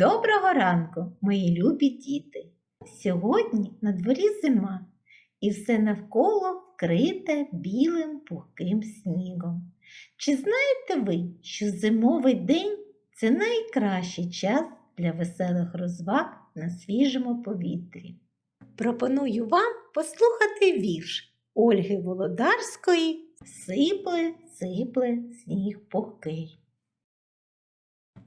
Доброго ранку, мої любі діти! Сьогодні на дворі зима, і все навколо вкрите білим пухким снігом. Чи знаєте ви, що зимовий день це найкращий час для веселих розваг на свіжому повітрі? Пропоную вам послухати вірш Ольги Володарської Сипле, сипле сніг пухкий.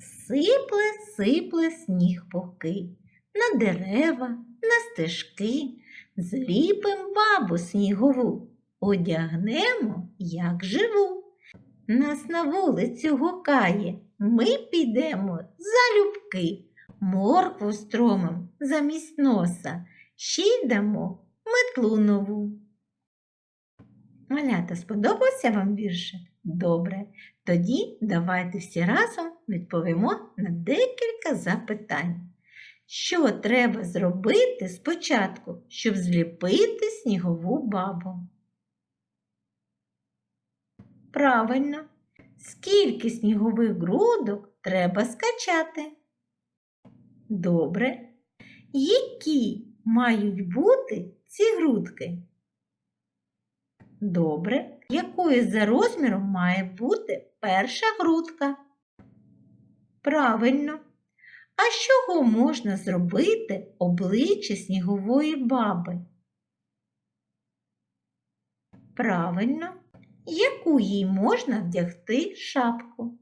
Сипле, сипле сніг пухкий, на дерева, на стежки, зліпим бабу снігову, одягнемо, як живу. Нас на вулицю гукає, ми підемо залюбки, моркву стромим замість носа, ще й дамо метлу нову. Малята, сподобався вам віршик? Добре. Тоді давайте всі разом відповімо на декілька запитань. Що треба зробити спочатку, щоб зліпити снігову бабу? Правильно. Скільки снігових грудок треба скачати? Добре. Які мають бути ці грудки? Добре. Якою за розміром має бути перша грудка? Правильно. А з чого можна зробити обличчя снігової баби? Правильно. Яку їй можна вдягти шапку?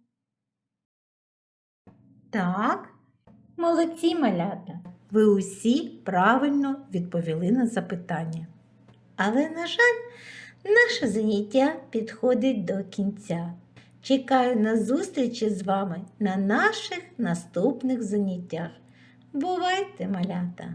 Так, молодці малята. Ви усі правильно відповіли на запитання. Але, на жаль, Наше заняття підходить до кінця. Чекаю на зустрічі з вами на наших наступних заняттях. Бувайте, малята!